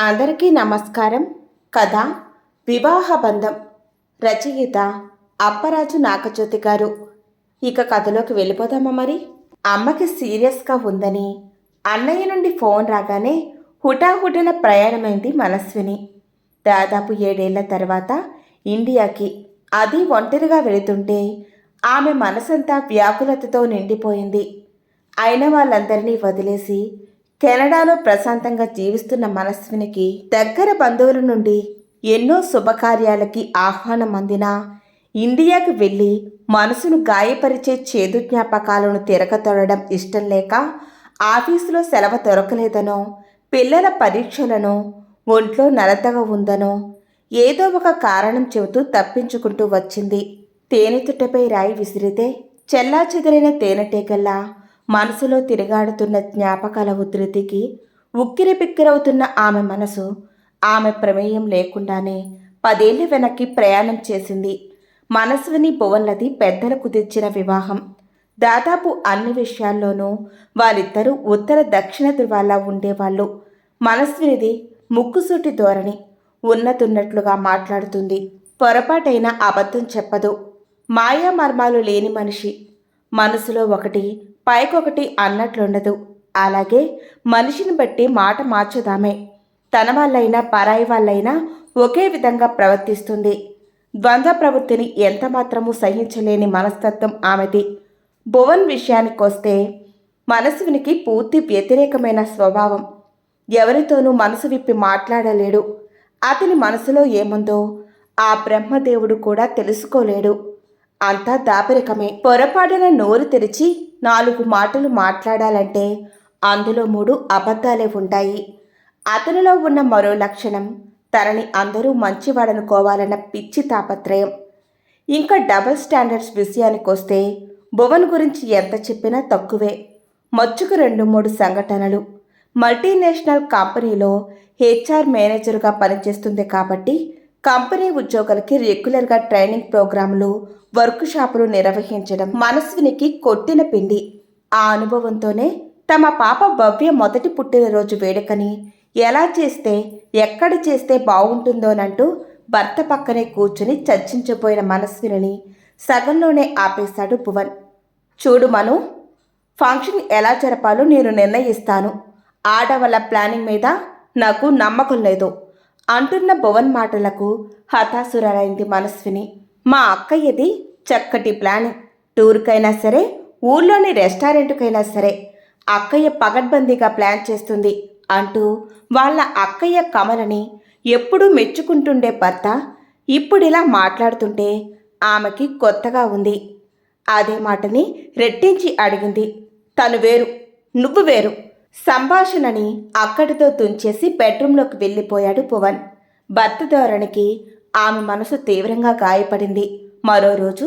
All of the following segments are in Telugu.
అందరికీ నమస్కారం. కథ వివాహ బంధం. రచయిత అప్పరాజు నాగజ్యోతి గారు. ఇక కథలోకి వెళ్ళిపోదామా మరి? అమ్మకి సీరియస్గా ఉందని అన్నయ్య నుండి ఫోన్ రాగానే హుటాహుటిన ప్రయాణమైంది మనస్విని. దాదాపు ఏడేళ్ళ తర్వాత ఇండియాకి అది ఒంటరిగా వెళుతుంటే ఆమె మనసంతా వ్యాకులతతో నిండిపోయింది. అయిన వాళ్ళందరినీ వదిలేసి కెనడాలో ప్రశాంతంగా జీవిస్తున్న మనస్వినికి దగ్గర బంధువుల నుండి ఎన్నో శుభకార్యాలకి ఆహ్వానం అందినా ఇండియాకు వెళ్ళి మనసును గాయపరిచే చేదు జ్ఞాపకాలను తిరగతొడడం ఇష్టం లేక ఆఫీసులో సెలవు దొరకలేదనో పిల్లల పరీక్షలను ఒంట్లో నలతగా ఉందనో ఏదో ఒక కారణం చెబుతూ తప్పించుకుంటూ వచ్చింది. తేనెతుట్టపై రాయి విసిరితే చెల్లా చెదిరిన తేనెటీగల్లా మనసులో తిరగాడుతున్న జ్ఞాపకాల ఉధృతికి ఉక్కిరిబిక్కిరవుతున్న ఆమె మనసు ఆమె ప్రమేయం లేకుండానే పదేళ్ళ వెనక్కి ప్రయాణం చేసింది. మనస్విని భువన్లది పెద్దలు కుదిర్చిన వివాహం. దాదాపు అన్ని విషయాల్లోనూ వాళ్ళిద్దరూ ఉత్తర దక్షిణ ధృవాల్లో ఉండేవాళ్ళు. మనస్వినిది ముక్కుసూటి ధోరణి. ఉన్నతున్నట్లుగా మాట్లాడుతుంది. పొరపాటైన అబద్ధం చెప్పదు. మాయా మర్మాలు లేని మనిషి. మనసులో ఒకటి పైకొకటి అన్నట్లుండదు. అలాగే మనిషిని బట్టి మాట మార్చదామే. తన వాళ్ళైనా పరాయి వాళ్ళైనా ఒకే విధంగా ప్రవర్తిస్తుంది. ద్వంద్వ ప్రవృత్తిని ఎంతమాత్రము సహించలేని మనస్తత్వం ఆమెది. భువన్ విషయానికొస్తే మనసువినికి పూర్తి వ్యతిరేకమైన స్వభావం. ఎవరితోనూ మనసు విప్పి మాట్లాడలేడు. అతని మనసులో ఏముందో ఆ బ్రహ్మదేవుడు కూడా తెలుసుకోలేడు. అంతా దాపరికమే. పొరపాటున నోరు తెరిచి నాలుగు మాటలు మాట్లాడాలంటే అందులో మూడు అబద్ధాలే ఉంటాయి. అతనిలో ఉన్న మరో లక్షణం తనని అందరూ మంచివాడనుకోవాలన్న పిచ్చి తాపత్రయం. ఇంకా డబుల్ స్టాండర్డ్స్ విషయానికొస్తే భువన్ గురించి ఎంత చెప్పినా తక్కువే. మచ్చుకు రెండు మూడు సంఘటనలు. మల్టీనేషనల్ కంపెనీలో హెచ్ఆర్ మేనేజర్గా పనిచేస్తుంది కాబట్టి కంపెనీ ఉద్యోగులకి రెగ్యులర్గా ట్రైనింగ్ ప్రోగ్రాంలు వర్క్ షాపులు నిర్వహించడం మనస్వినికి కొట్టిన పిండి. ఆ అనుభవంతోనే తమ పాప భవ్య మొదటి పుట్టినరోజు వేడుకని ఎలా చేస్తే ఎక్కడ చేస్తే బాగుంటుందోనంటూ భర్త పక్కనే కూర్చుని చర్చించబోయిన మనస్విని సగంలోనే ఆపేశాడు భువన్. చూడు మను ఫంక్షన్ ఎలా జరపాలో నేను నిర్ణయిస్తాను. ఆడవాళ్ళ ప్లానింగ్ మీద నాకు నమ్మకం లేదు. అంటున్న భువన్ మాటలకు హతాసురైంది మనస్విని. మా అక్కయ్యది చక్కటి ప్లాన్. టూర్కైనా సరే ఊళ్ళోని రెస్టారెంట్కైనా సరే అక్కయ్య పగడ్బందీగా ప్లాన్ చేస్తుంది అంటూ వాళ్ళ అక్కయ్య కమలని ఎప్పుడూ మెచ్చుకుంటుండే భర్త ఇప్పుడిలా మాట్లాడుతుంటే ఆమెకి కొత్తగా ఉంది. అదే మాటని రెట్టించి అడిగింది. తను వేరు నువ్వు వేరు. సంభాషణని అక్కడితో తుంచేసి బెడ్రూంలోకి వెళ్ళిపోయాడు భువన్ భర్త ధోరణికి ఆమె మనసు తీవ్రంగా గాయపడింది. మరో రోజు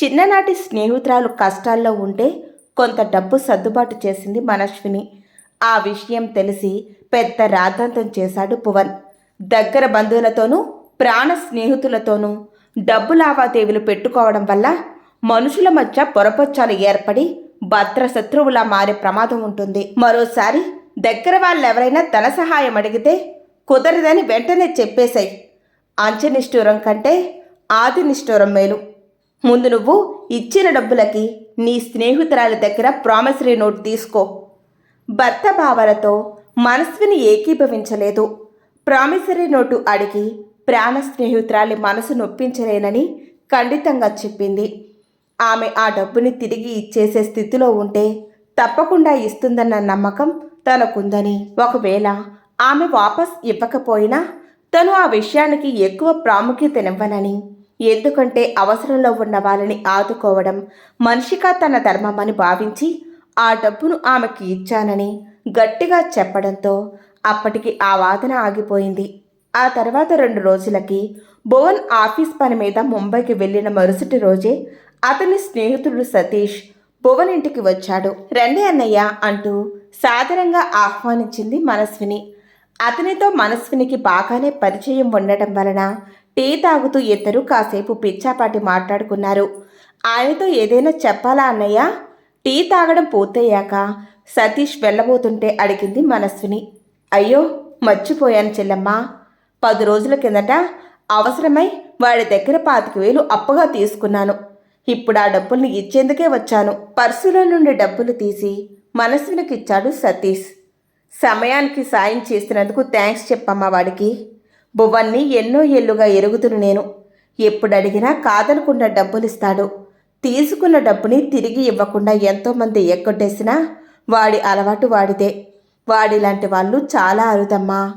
చిన్ననాటి స్నేహితురాలు కష్టాల్లో ఉంటే కొంత డబ్బు సర్దుబాటు చేసింది మనశ్విని. ఆ విషయం తెలిసి పెద్ద రాద్ధాంతం చేశాడు భువన్ దగ్గర బంధువులతోనూ ప్రాణ స్నేహితులతోనూ డబ్బు లావాదేవీలు పెట్టుకోవడం వల్ల మనుషుల మధ్య పొరపొచ్చాలు ఏర్పడి భద్ర శత్రువులా మారే ప్రమాదం ఉంటుంది. మరోసారి దగ్గర వాళ్ళెవరైనా ధన సహాయం అడిగితే కుదరదని వెంటనే చెప్పేశాయి. అంచనిష్ఠూరం కంటే ఆది నిష్ఠూరం మేలు. ముందు నువ్వు ఇచ్చిన డబ్బులకి నీ స్నేహితురాలి దగ్గర ప్రామిసరీ నోట్ తీసుకో. భర్త భావాలతో మనస్విని ఏకీభవించలేదు. ప్రామిసరీ నోటు అడిగి ప్రాణ స్నేహితురాలి మనసు నొప్పించలేనని ఖండితంగా చెప్పింది. ఆమె ఆ డబ్బుని తిరిగి ఇచ్చేసే స్థితిలో ఉంటే తప్పకుండా ఇస్తుందన్న నమ్మకం తనకుందని. ఒకవేళ ఆమె వాపస్ ఇవ్వకపోయినా తను ఆ విషయానికి ఎక్కువ ప్రాముఖ్యతనివ్వనని ఎందుకంటే అవసరంలో ఉన్న వాళ్ళని ఆదుకోవడం మనిషిగా తన ధర్మమని భావించి ఆ డబ్బును ఆమెకి ఇచ్చానని గట్టిగా చెప్పడంతో అప్పటికి ఆ వాదన ఆగిపోయింది. ఆ తర్వాత రెండు రోజులకి భువన్ ఆఫీస్ పని మీద ముంబైకి వెళ్ళిన మరుసటి రోజే అతని స్నేహితుడు సతీష్ భువన్ ఇంటికి వచ్చాడు. రండి అన్నయ్య అంటూ సాధారణంగా ఆహ్వానించింది మనస్విని. అతనితో మనస్వినికి బాగానే పరిచయం ఉండటం వలన టీ తాగుతూ ఇద్దరు కాసేపు పిచ్చాపాటి మాట్లాడుకున్నారు. ఆయనతో ఏదైనా చెప్పాలా అన్నయ్య? టీ తాగడం పూర్తయ్యాక సతీష్ వెళ్ళబోతుంటే అడిగింది మనస్విని అయ్యో మర్చిపోయాను చెల్లమ్మ. పది రోజుల కిందట అవసరమై వాడి దగ్గర పాతిక వేలు అప్పగా తీసుకున్నాను. ఇప్పుడు ఆ డబ్బుల్ని ఇచ్చేందుకే వచ్చాను. పర్సులో నుండి డబ్బులు తీసి మనస్వినికిచ్చాడు సతీష్. సమయానికి సాయం చేసినందుకు థ్యాంక్స్ చెప్పమ్మా వాడికి. బువ్వన్ని ఎన్నో ఏళ్ళుగా ఎరుగుతును నేను. ఎప్పుడు అడిగినా కాదనకుండా డబ్బులిస్తాడు. తీసుకున్న డబ్బుని తిరిగి ఇవ్వకుండా ఎంతోమంది ఎగ్గొట్టేసినా వాడి అలవాటు వాడిదే. వాడిలాంటి వాళ్ళు చాలా అరుదమ్మా.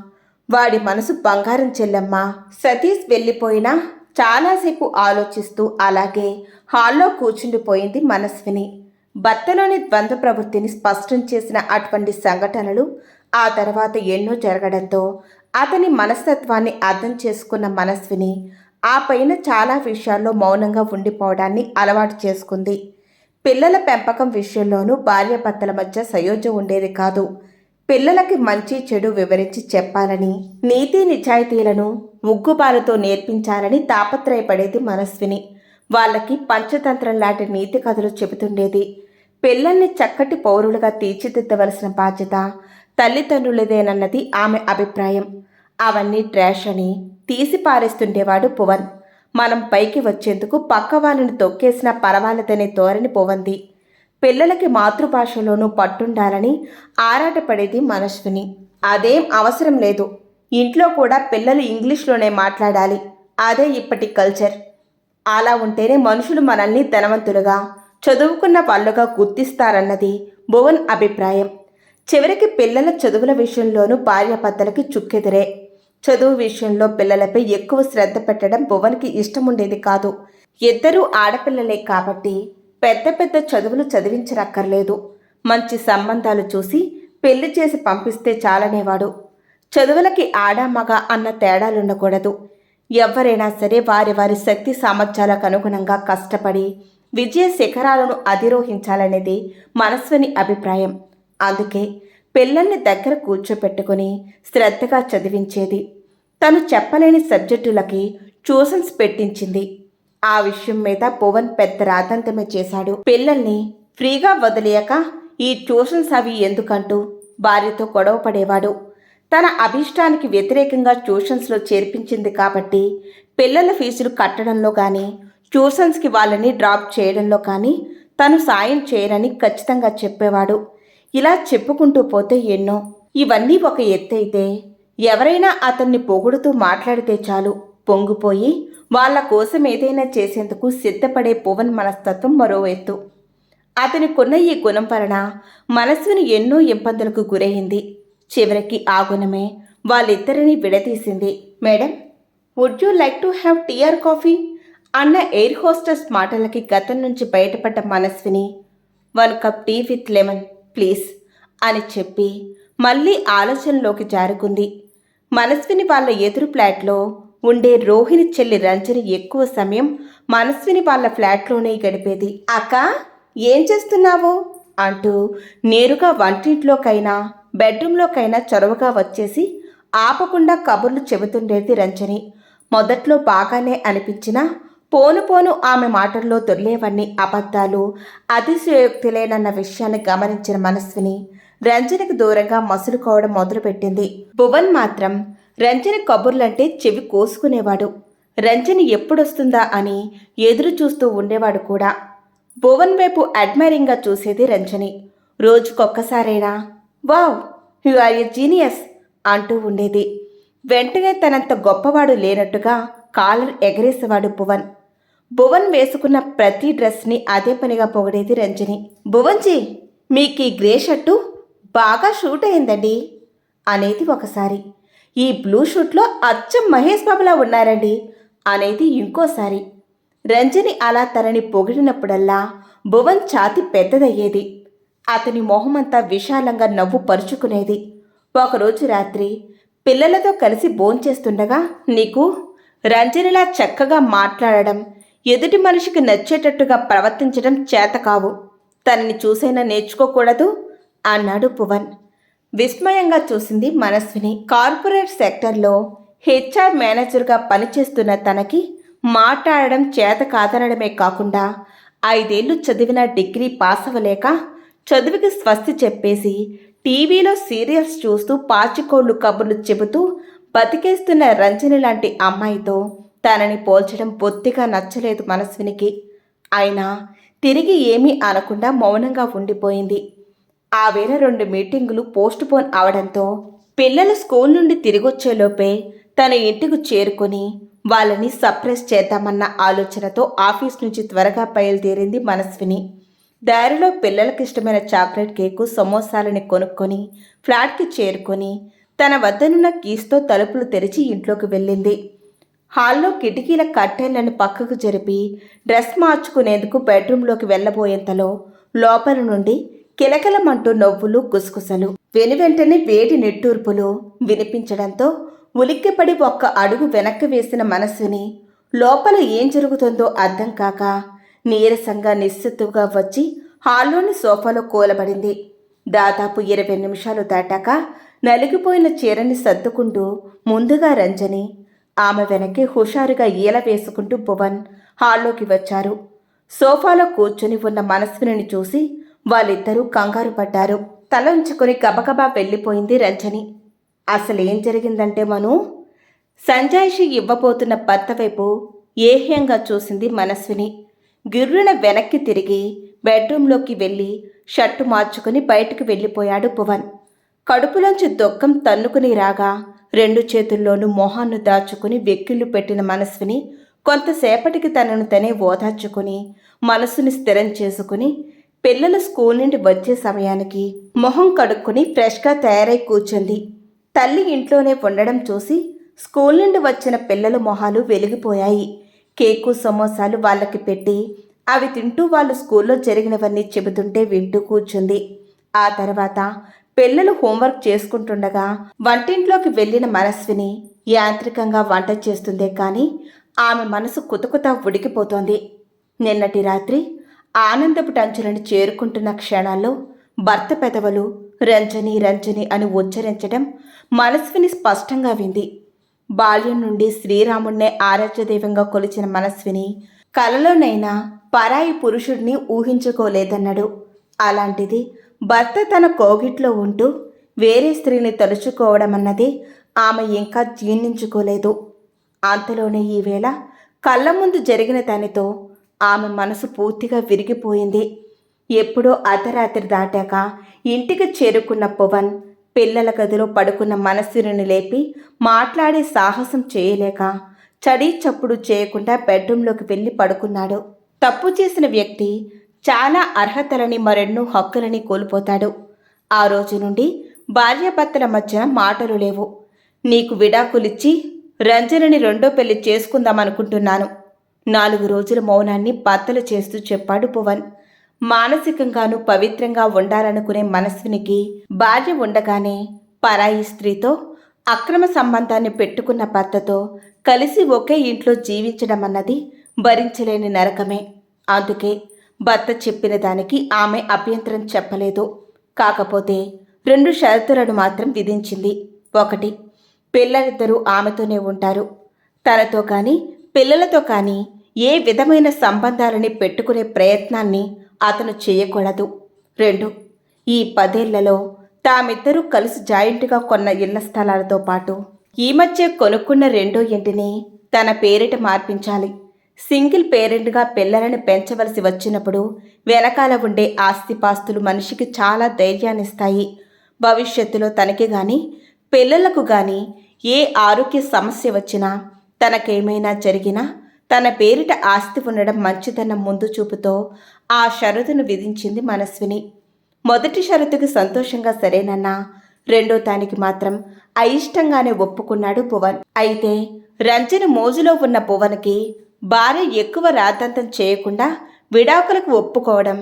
వాడి మనసు బంగారం చెల్లమ్మా. సతీష్ వెళ్ళిపోయినా చాలాసేపు ఆలోచిస్తూ అలాగే హాల్లో కూర్చుండిపోయింది మనస్విని. భర్తలోని ద్వంద్వ ప్రవృత్తిని స్పష్టం చేసిన అటువంటి సంఘటనలు ఆ తర్వాత ఎన్నో జరగడంతో అతని మనస్తత్వాన్ని అర్థం చేసుకున్న మనస్విని ఆ పైన చాలా విషయాల్లో మౌనంగా ఉండిపోవడాన్ని అలవాటు చేసుకుంది. పిల్లల పెంపకం విషయంలోనూ భార్యాభర్తల మధ్య సయోజ ఉండేది కాదు. పిల్లలకి మంచి చెడు వివరించి చెప్పాలని నీతి నిజాయితీలను ముగ్గుబాలతో నేర్పించాలని తాపత్రయపడేది మనస్విని. వాళ్ళకి పంచతంత్రం లాంటి నీతి కథలు చెబుతుండేది. పిల్లల్ని చక్కటి పౌరులుగా తీర్చిదిద్దవలసిన బాధ్యత తల్లిదండ్రులదేనన్నది ఆమె అభిప్రాయం. అవన్నీ ట్రాష్ అని తీసి పారేస్తుండేవాడు పువన్. మనం పైకి వచ్చేందుకు పక్క వాళ్ళని తొక్కేసినా పర్వాలేదనే ధోరణి పువంది పిల్లలకి మాతృభాషలోనూ పట్టుండాలని ఆరాటపడేది మనస్విని అదేం అవసరం లేదు. ఇంట్లో కూడా పిల్లలు ఇంగ్లీష్లోనే మాట్లాడాలి. అదే ఇప్పటి కల్చర్. అలా ఉంటేనే మనుషులు మనల్ని ధనవంతులుగా చదువుకున్న వాళ్ళుగా గుర్తిస్తారన్నది భువన్ అభిప్రాయం. చివరికి పిల్లల చదువుల విషయంలోనూ భార్యాభర్తలకి చుక్కెదిరే. చదువు విషయంలో పిల్లలపై ఎక్కువ శ్రద్ధ పెట్టడం భువన్కి ఇష్టం ఉండేది కాదు. ఇద్దరూ ఆడపిల్లలే కాబట్టి పెద్ద పెద్ద చదువులు చదివించనక్కర్లేదు. మంచి సంబంధాలు చూసి పెళ్ళి చేసి పంపిస్తే చాలనేవాడు. చదువులకి ఆడ మగ అన్న తేడాలుండకూడదు. ఎవరైనా సరే వారి వారి శక్తి సామర్థ్యాలకు అనుగుణంగా కష్టపడి విజయ శిఖరాలను అధిరోహించాలనేది మనస్విని అభిప్రాయం. అందుకే పిల్లల్ని దగ్గర కూర్చోపెట్టుకుని శ్రద్ధగా చదివించేది. తను చెప్పలేని సబ్జెక్టులకి ట్యూషన్స్ పెట్టించింది. ఆ విషయం మీద పవన్ పెద్ద రాతంతమే చేశాడు. పిల్లల్ని ఫ్రీగా వదిలేయక ఈ ట్యూషన్స్ అవి ఎందుకంటూ భార్యతో గొడవ పడేవాడు. తన అభిష్టానికి వ్యతిరేకంగా ట్యూషన్స్లో చేర్పించింది కాబట్టి పిల్లల ఫీజులు కట్టడంలో కానీ ట్యూషన్స్కి వాళ్ళని డ్రాప్ చేయడంలో కానీ తను సాయం చేయరని ఖచ్చితంగా చెప్పేవాడు. ఇలా చెప్పుకుంటూ పోతే ఎన్నో. ఇవన్నీ ఒక ఎత్తైతే ఎవరైనా అతన్ని పొగుడుతూ మాట్లాడితే చాలు. పొంగిపోయి వాళ్ళ కోసం ఏదైనా చేసేందుకు సిద్ధపడే పువన్ మనస్తత్వం మరో ఎత్తు. అతని కొన్న ఈ గుణం వలన మనస్సును ఎన్నో ఇబ్బందులకు గురయింది చివరికి ఆ గుణమే వాళ్ళిద్దరిని విడదీసింది. Madam would you like to have tea or coffee అన్న ఎయిర్ హోస్టెస్ మాటలకి గతం నుంచి బయటపడ్డ Manasvini one cup tea with lemon please అని చెప్పి మళ్ళీ ఆలోచనలోకి జారుకుంది. మనస్విని వాళ్ళ ఎదురు ఫ్లాట్లో ఉండే రోహిణి చెల్లి రంజని ఎక్కువ సమయం మనస్విని వాళ్ళ ఫ్లాట్లోనే గడిపేది. అక్క ఏం చేస్తున్నావు? అంటూ నేరుగా వంటింట్లోకైనా బెడ్రూమ్లోకైనా చొరవగా వచ్చేసి ఆపకుండా కబుర్లు చెబుతుండేది రంజని. మొదట్లో బాగానే అనిపించినా పోను పోను ఆమె మాటల్లో దొర్లేవన్నీ అబద్ధాలు అతిశయోక్తులేనన్న విషయాన్ని గమనించిన మనస్విని రంజనకు దూరంగా మసులుకోవడం మొదలుపెట్టింది. భువన్ మాత్రం రంజని కబుర్లంటే చెవి కోసుకునేవాడు. రంజని ఎప్పుడొస్తుందా అని ఎదురు చూస్తూ ఉండేవాడు కూడా. భువన్ వైపు అడ్మైరింగ్గా చూసేది Ranjani. రోజుకొక్కసారైనా wow you are a genius అంటూ ఉండేది. వెంటనే తనంత గొప్పవాడు లేనట్టుగా కాలర్ ఎగరేసేవాడు భువన్. భువన్ వేసుకున్న ప్రతి డ్రెస్ని అదే పనిగా పొగిడేది రంజని. భువన్జీ మీకు ఈ గ్రే షర్టు బాగా షూట్ అయిందండి అనేది ఒకసారి. ఈ బ్లూ షూట్లో అచ్చం మహేష్ బాబులా ఉన్నారండి అనేది ఇంకోసారి. రంజని అలా తనని పొగిడినప్పుడల్లా భువన్ ఛాతి పెద్దదయ్యేది. అతని మొహమంతా విశాలంగా నవ్వు పరుచుకునేది ఒకరోజు రాత్రి పిల్లలతో కలిసి భోంచేస్తుండగా నీకు రంజనిలా చక్కగా మాట్లాడడం ఎదుటి మనిషికి నచ్చేటట్టుగా ప్రవర్తించడం చేత కావు తనని చూసైనా నేర్చుకోకూడదు అన్నాడు పువన్. విస్మయంగా చూసింది మనస్విని. కార్పొరేట్ సెక్టర్లో హెచ్ఆర్ మేనేజర్గా పనిచేస్తున్న తనకి మాట్లాడడం చేత కాదనడమే కాకుండా ఐదేళ్ళు చదివిన డిగ్రీ పాస్ అవ్వలేక చదువుకి స్వస్తి చెప్పేసి టీవీలో సీరియల్స్ చూస్తూ పాచికోళ్ళు కబుర్లు చెబుతూ బతికేస్తున్న రంజని లాంటి అమ్మాయితో తనని పోల్చడం బొత్తిగా నచ్చలేదు మనస్వినికి. అయినా తిరిగి ఏమీ అనకుండా మౌనంగా ఉండిపోయింది. ఆ వేళ రెండు మీటింగులు పోస్ట్ పోన్ అవడంతో పిల్లలు స్కూల్ నుండి తిరిగొచ్చేలోపే తన ఇంటికి చేరుకొని వాళ్ళని సర్ప్రైజ్ చేద్దామన్న ఆలోచనతో ఆఫీస్ నుంచి త్వరగా బయలుదేరింది మనస్విని. దారిలో పిల్లలకి ఇష్టమైన చాక్లెట్ కేకు సమోసాలని కొనుక్కొని ఫ్లాట్కి చేరుకొని తన వద్దనున్న కీస్తో తలుపులు తెరిచి ఇంట్లోకి వెళ్ళింది. హాల్లో కిటికీల కట్టెలను పక్కకు జరిపి డ్రెస్ మార్చుకునేందుకు బెడ్రూంలోకి వెళ్ళబోయేంతలో లోపల నుండి కిలకిలమంటూ నవ్వులు గుసగుసలు. వెనువెంటనే వేడి నిట్టూర్పులు వినిపించడంతో ఉలిక్కిపడి ఒక్క అడుగు వెనక్కి వేసిన మనస్సుని లోపల ఏం జరుగుతుందో అర్థం కాక నీరసంగా నిస్సత్తుగా వచ్చి హాల్లోని సోఫాలో కూలబడింది. దాదాపు ఇరవై నిమిషాలు దాటాక నలిగిపోయిన చీరని సర్దుకుంటూ ముందుగా రంజని ఆమె వెనక్కి హుషారుగా ఈల వేసుకుంటూ భువన్ హాల్లోకి వచ్చారు. సోఫాలో కూర్చొని ఉన్న మనస్విని చూసి వాళ్ళిద్దరూ కంగారు పడ్డారు. తల ఉంచుకొని గబగబా వెళ్ళిపోయింది రంజని. అసలేం జరిగిందంటే మను సంజాయిషి ఇవ్వబోతున్న భర్త వైపు ఏహ్యంగా చూసింది మనస్విని. గిర్రున వెనక్కి తిరిగి బెడ్రూంలోకి వెళ్ళి షర్టు మార్చుకుని బయటకు వెళ్ళిపోయాడు భువన్. కడుపులోంచి దుఃఖం తన్నుకుని రాగా రెండు చేతుల్లోనూ మొహాన్ని దాచుకుని వెక్కిళ్ళు పెట్టిన మనస్విని కొంతసేపటికి తనను తనే ఓదార్చుకుని మనసుని స్థిరం చేసుకుని పిల్లలు స్కూల్ నుండి వచ్చే సమయానికి మొహం కడుక్కుని ఫ్రెష్గా తయారై కూర్చుంది. తల్లి ఇంట్లోనే ఉండడం చూసి స్కూల్ నుండి వచ్చిన పిల్లల మొహాలు వెలిగిపోయాయి. కేకు సమోసాలు వాళ్ళకి పెట్టి అవి తింటూ వాళ్ళు స్కూల్లో జరిగినవన్నీ చెబుతుంటే వింటూ కూర్చుంది. ఆ తర్వాత పిల్లలు హోంవర్క్ చేసుకుంటుండగా వంటింట్లోకి వెళ్ళిన మనస్విని యాంత్రికంగా వంట చేస్తుందే కానీ ఆమె మనసు కుతకుత ఉడికిపోతోంది. నిన్నటి రాత్రి ఆనందపు టంచులను చేరుకుంటున్న క్షణాల్లో భర్త పెదవులు రంజని రంజని అని ఉచ్చరించడం మనస్విని స్పష్టంగా వింది. బాల్యం నుండి శ్రీరాముణ్ణే ఆరాధ్యదైవంగా కొలిచిన మనస్విని కలలోనైనా పరాయి పురుషుడిని ఊహించుకోలేదన్నాడు. అలాంటిది భర్త తన కోగిట్లో ఉంటూ వేరే స్త్రీని తలుచుకోవడం అన్నది ఆమె ఇంకా జీర్ణించుకోలేదు. అంతలోనే ఈవేళ కళ్ళ ముందు జరిగిన దానితో ఆమె మనసు పూర్తిగా విరిగిపోయింది. ఎప్పుడో అర్ధరాత్రి దాటాక ఇంటికి చేరుకున్న పవన్ పిల్లల గదిలో పడుకున్న మనస్సుని లేపి మాట్లాడే సాహసం చేయలేక చడీ చప్పుడు చేయకుండా బెడ్రూంలోకి వెళ్ళి పడుకున్నాడు. తప్పు చేసిన వ్యక్తి చాలా అర్హతలని మరెన్నో హక్కులని కోల్పోతాడు. ఆ రోజు నుండి భార్యాభర్తల మధ్య మాటలు లేవు. నీకు విడాకులిచ్చి రంజనని రెండో పెళ్ళి చేసుకుందామనుకుంటున్నాను. నాలుగు రోజుల మౌనాన్ని బద్దలు చేస్తూ చెప్పాడు పవన్ మానసికంగాను పవిత్రంగా ఉండాలనుకునే మనస్వినికి భార్య ఉండగానే పరాయి స్త్రీతో అక్రమ సంబంధాన్ని పెట్టుకున్న భర్తతో కలిసి ఒకే ఇంట్లో జీవించడం అన్నది భరించలేని నరకమే. అందుకే భర్త చెప్పిన దానికి ఆమె అభ్యంతరం చెప్పలేదు. కాకపోతే రెండు షరతులను మాత్రం విధించింది. ఒకటి పిల్లలిద్దరూ ఆమెతోనే ఉంటారు. తనతో కానీ పిల్లలతో కానీ ఏ విధమైన సంబంధాలని పెట్టుకునే ప్రయత్నాన్ని అతను చేయకూడదు. రెండు ఈ పదేళ్ళలో తామిద్దరూ కలిసి జాయింట్గా కొన్న ఇళ్ళ స్థలాలతో పాటు ఈ మధ్య కొనుక్కున్న రెండో ఇంటిని తన పేరిట మార్పించాలి. సింగిల్ పేరెంట్గా పిల్లలను పెంచవలసి వచ్చినప్పుడు వెనకాల ఉండే ఆస్తిపాస్తులు మనిషికి చాలా ధైర్యాన్నిస్తాయి. భవిష్యత్తులో తనకి కానీ పిల్లలకు కానీ ఏ ఆరోగ్య సమస్య వచ్చినా తనకేమైనా జరిగినా తన పేరిట ఆస్తి ఉండడం మంచిదన్న ముందు చూపుతో ఆ షరతును విధించింది మనస్విని. మొదటి షరతుకి సంతోషంగా సరేనన్నా రెండో దానికి మాత్రం అయిష్టంగానే ఒప్పుకున్నాడు భువన్ అయితే రంజన మోజులో ఉన్న భువన్కి భార్య ఎక్కువ రాద్ధాంతం చేయకుండా విడాకులకు ఒప్పుకోవడం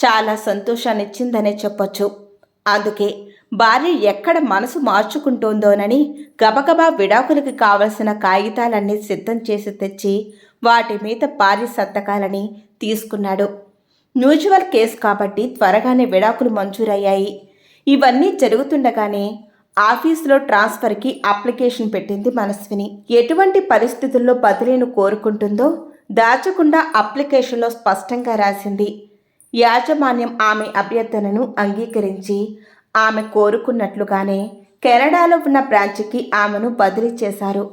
చాలా సంతోషాన్నిచ్చిందనే చెప్పొచ్చు. అందుకే భార్య ఎక్కడ మనసు మార్చుకుంటోందోనని గబగబా విడాకులకి కావలసిన కాగితాలన్నీ సిద్ధం చేసి తెచ్చి వాటి మీద భార్య సంతకాలని తీసుకున్నాడు. మ్యూచువల్ కేసు కాబట్టి త్వరగానే విడాకులు మంజూరయ్యాయి. ఇవన్నీ జరుగుతుండగానే ఆఫీసులో ట్రాన్స్ఫర్కి అప్లికేషన్ పెట్టింది మనస్విని. ఎటువంటి పరిస్థితుల్లో బదిలీను కోరుకుంటుందో దాచకుండా అప్లికేషన్లో స్పష్టంగా రాసింది. యాజమాన్యం ఆమె అభ్యర్థనను అంగీకరించి ఆమె కోరుకున్నట్లుగానే కెనడాలో ఉన్న బ్రాంచ్కి ఆమెను బదిలీ చేశారు.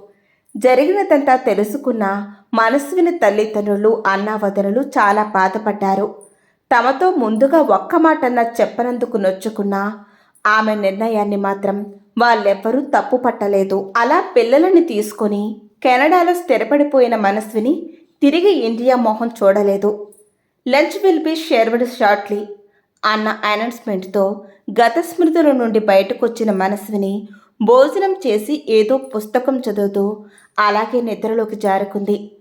జరిగినదంతా తెలుసుకున్న మనస్విని తల్లిదండ్రులు అన్నావదనులు చాలా బాధపడ్డారు. తమతో ముందుగా ఒక్క మాటన్నా చెప్పనందుకు నొచ్చుకున్న ఆమె నిర్ణయాన్ని మాత్రం వాళ్ళెవ్వరూ తప్పు పట్టలేదు. అలా పిల్లలని తీసుకొని కెనడాలో స్థిరపడిపోయిన మనస్విని తిరిగి ఇండియా మొహం చూడలేదు. Lunch will be served shortly అన్న అనౌన్స్మెంట్తో గత స్మృతుల నుండి బయటకొచ్చిన మనస్విని భోజనం చేసి ఏదో పుస్తకం చదువుతూ అలాగే నిద్రలోకి జారుకుంది.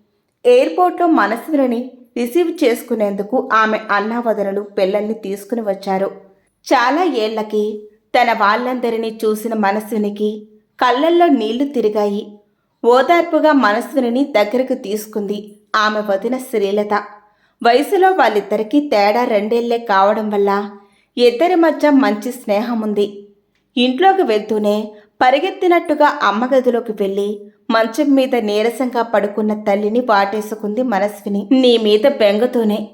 ఎయిర్పోర్ట్లో మనస్విని రిసీవ్ చేసుకునేందుకు ఆమె అన్నావదనలు పిల్లల్ని తీసుకుని వచ్చారు. చాలా ఏళ్ళకి తన వాళ్ళందరినీ చూసిన మనస్వినికి కళ్ళల్లో నీళ్ళు తిరిగాయి. ఓదార్పుగా మనస్విని దగ్గరకు తీసుకుంది ఆమె వదిన శ్రీలత. వయసులో వాళ్ళిద్దరికీ తేడా రెండేళ్ళే కావడం వల్ల ఇద్దరి మధ్య మంచి స్నేహం ఉంది. ఇంట్లోకి వెళ్తూనే పరిగెత్తినట్టుగా అమ్మ గదిలోకి వెళ్ళి మంచం మీద నీరసంగా పడుకున్న తల్లిని వాటేసుకుంది మనస్విని. నీ మీద బెంగతోనే.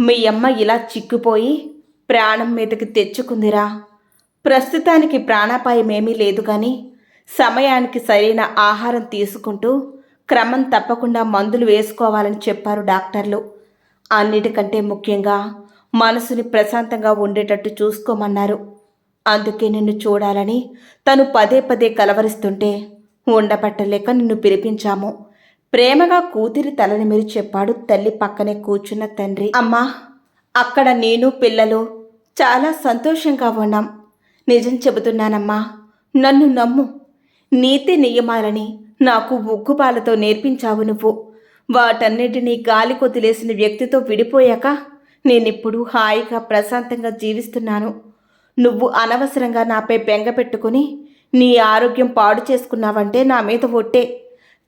మీ అమ్మ ఇలా చిక్కుపోయి ప్రాణం మీదకి తెచ్చుకుందిరా. ప్రస్తుతానికి ప్రాణాపాయమేమీ లేదు కానీ సమయానికి సరైన ఆహారం తీసుకుంటూ క్రమం తప్పకుండా మందులు వేసుకోవాలని చెప్పారు డాక్టర్లు. అన్నిటికంటే ముఖ్యంగా మనసుని ప్రశాంతంగా ఉండేటట్టు చూసుకోమన్నారు. అందుకే నిన్ను చూడాలని తను పదే పదే కలవరిస్తుంటే ఉండబట్టలేక నిన్ను పిలిపించాము. ప్రేమగా కూతురి తలని మీరు చెప్పాడు తల్లి పక్కనే కూర్చున్న తండ్రి. అమ్మా అక్కడ నేను పిల్లలు చాలా సంతోషంగా ఉన్నాం. నిజం చెబుతున్నానమ్మా. నన్ను నమ్ము. నీతి నియమాలని నాకు ఉగ్గుపాలతో నేర్పించావు నువ్వు. వాటన్నిటినీ గాలి కొదిలేసిన వ్యక్తితో విడిపోయాక నేనిప్పుడు హాయిగా ప్రశాంతంగా జీవిస్తున్నాను. నువ్వు అనవసరంగా నాపై బెంగ పెట్టుకుని నీ ఆరోగ్యం పాడు చేసుకున్నావంటే నా మీద ఒట్టే.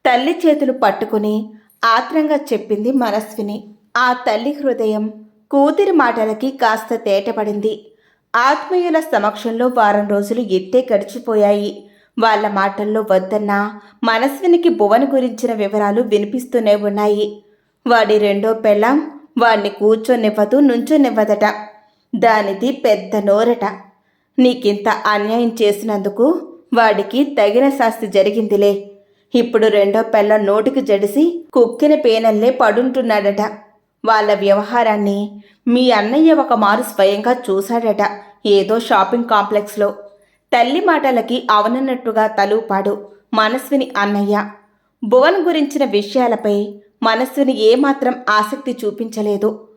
తల్లి చేతులు పట్టుకుని ఆత్రంగా చెప్పింది మనస్విని. ఆ తల్లి హృదయం కూతురి మాటలకి కాస్త తేటపడింది. ఆత్మీయుల సమక్షంలో వారం రోజులు ఎట్టే గడిచిపోయాయి. వాళ్ళ మాటల్లో వద్దన్నా మనస్వినికి భువన్ గురించిన వివరాలు వినిపిస్తూనే ఉన్నాయి. వాడి రెండో పెళ్ళం వాడిని కూర్చొనివ్వదు నుంచొనివ్వదట. దానిది పెద్ద నోరట. నీకింత అన్యాయం చేసినందుకు వాడికి తగిన శాస్తి జరిగిందిలే. ఇప్పుడు రెండో పెళ్ళ నోటికి జడిసి కుక్కిన పేనల్లే పడుంటున్నాడట. వాళ్ళ వ్యవహారాన్ని మీ అన్నయ్య ఒక మారు స్వయంగా చూశాడట ఏదో షాపింగ్ కాంప్లెక్స్లో. తల్లి మాటలకి అవనన్నట్టుగా తలూపాడు మనస్విని అన్నయ్య. భువన్ గురించిన విషయాలపై మనస్విని ఏమాత్రం ఆసక్తి చూపించలేదు.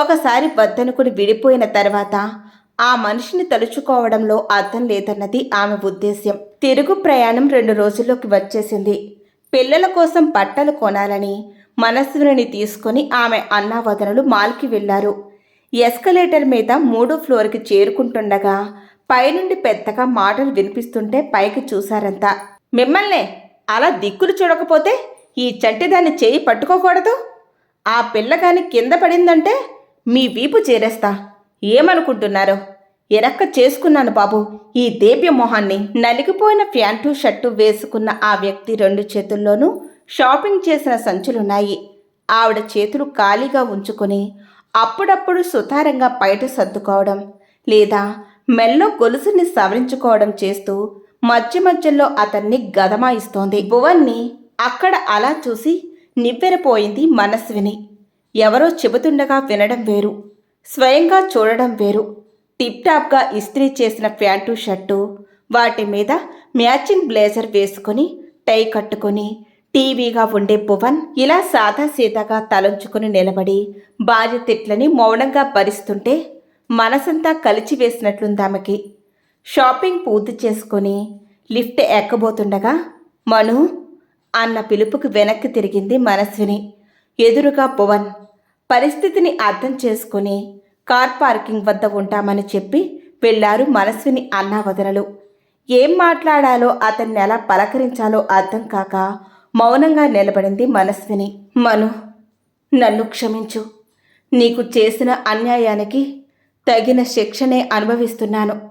ఒకసారి వద్దనుకుని విడిపోయిన తర్వాత ఆ మనిషిని తలుచుకోవడంలో అర్థం లేదన్నది ఆమె ఉద్దేశ్యం. తిరుగు ప్రయాణం రెండు రోజుల్లోకి వచ్చేసింది. పిల్లల కోసం బట్టలు కొనాలని మనస్విని తీసుకుని ఆమె అన్నావదనలు మాల్కి వెళ్ళారు ఎస్కలేటర్ మీద మూడో ఫ్లోర్కి చేరుకుంటుండగా పైనుండి పెద్దగా మాటలు వినిపిస్తుంటే పైకి చూశారంతా. మిమ్మల్నే అలా దిక్కులు చూడకపోతే ఈ చంటిదాన్ని చేయి పట్టుకోకూడదు? ఆ పిల్లగాని కింద పడిందంటే మీ వీపు చేరేస్తా. ఏమనుకుంటున్నారు? ఎరక్క చేసుకున్నాను బాబు. ఈ దేవ్య మొహాన్ని నలిగిపోయిన ప్యాంటు షర్టు వేసుకున్న ఆ వ్యక్తి రెండు చేతుల్లోనూ షాపింగ్ చేసిన సంచులున్నాయి. ఆవిడ చేతులు ఖాళీగా ఉంచుకొని అప్పుడప్పుడు సుతారంగా బయట సర్దుకోవడం లేదా మెల్లో గొలుసుని సవరించుకోవడం చేస్తూ మధ్య మధ్యలో అతన్ని గదమాయిస్తోంది. భువన్ని అక్కడ అలా చూసి నివ్వెరపోయింది మనస్విని. ఎవరో చెబుతుండగా వినడం వేరు స్వయంగా చూడడం వేరు. టిప్టాప్గా ఇస్త్రీ చేసిన ప్యాంటు షర్టు వాటి మీద మ్యాచింగ్ బ్లేజర్ వేసుకుని టై కట్టుకుని టీవీగా ఉండే భువన్ ఇలా సాదాసీదాగా తలంచుకుని నిలబడి భార్య తిట్లని మౌనంగా భరిస్తుంటే మనసంతా కలిచి వేసినట్లుంది ఆమెకి షాపింగ్ పూర్తి చేసుకొని లిఫ్ట్ ఎక్కబోతుండగా మను అన్న పిలుపుకి వెనక్కి తిరిగింది మనస్విని. ఎదురుగా భువన్ పరిస్థితిని అర్థం చేసుకుని కార్ పార్కింగ్ వద్ద ఉంటామని చెప్పి వెళ్ళారు మనస్విని అన్నావదనలు. ఏం మాట్లాడాలో అతన్ని ఎలా పలకరించాలో అర్థం కాక మౌనంగా నిలబడింది మనస్విని. మను నన్ను క్షమించు. నీకు చేసిన అన్యాయానికి తగిన శిక్షనే అనుభవిస్తున్నాను.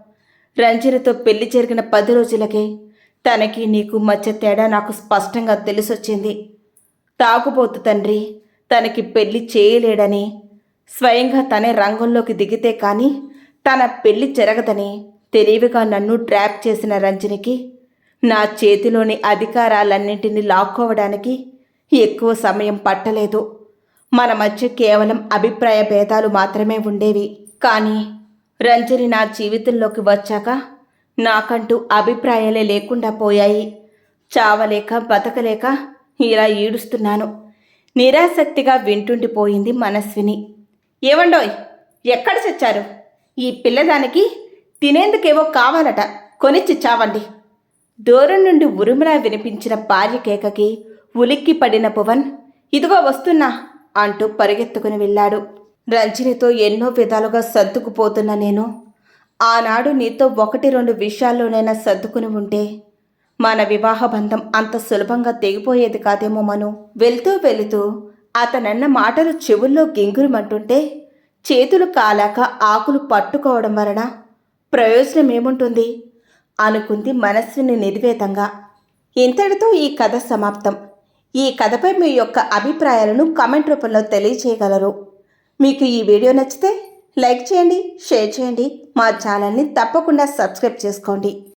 రంజనతో పెళ్ళి జరిగిన పది రోజులకే తనకి నీకు మధ్య తేడా నాకు స్పష్టంగా తెలిసొచ్చింది. తాగుబోతు తండ్రి తనకి పెళ్ళి చేయలేడని స్వయంగా తనే రంగంలోకి దిగితే కానీ తన పెళ్ళి జరగదని తెలివిగా నన్ను ట్రాప్ చేసిన రంజనికి నా చేతిలోని అధికారాలన్నింటినీ లాక్కోవడానికి ఎక్కువ సమయం పట్టలేదు. మన మధ్య కేవలం అభిప్రాయ భేదాలు మాత్రమే ఉండేవి. కానీ రంజని నా జీవితంలోకి వచ్చాక నాకంటూ అభిప్రాయాలే లేకుండా పోయాయి. చావలేక బతకలేక ఇలా ఈడుస్తున్నాను నిరాసక్తిగా వింటుండిపోయింది మనస్విని. ఏమండోయ్ ఎక్కడ చచ్చారు? ఈ పిల్లదానికి తినేందుకేవో కావాలట. కొనిచ్చి చావండి. దూరం నుండి ఉరుములా వినిపించిన భార్య కేకకి ఉలిక్కి పడిన పవన్ ఇదిగో వస్తున్నా అంటూ పరిగెత్తుకుని వెళ్ళాడు. రంజనితో ఎన్నో విధాలుగా సర్దుకుపోతున్న నేను ఆనాడు నీతో ఒకటి రెండు విషయాల్లోనైనా సర్దుకుని ఉంటే మన వివాహ బంధం అంత సులభంగా తెగిపోయేది కాదేమో మను. వెళ్తూ వెళుతూ అతనన్న మాటలు చెవుల్లో గింగురుమంటుంటే చేతులు కాలాక ఆకులు పట్టుకోవడం వలన ప్రయోజనం ఏముంటుంది అనుకుంది మనస్విని నిర్వేదంగా. ఇంతటితో ఈ కథ సమాప్తం. ఈ కథపై మీ యొక్క అభిప్రాయాలను కామెంట్ రూపంలో తెలియచేయగలరు. మీకు ఈ వీడియో నచ్చితే లైక్ చేయండి షేర్ చేయండి మా ఛానల్ని తప్పకుండా సబ్స్క్రైబ్ చేసుకోండి.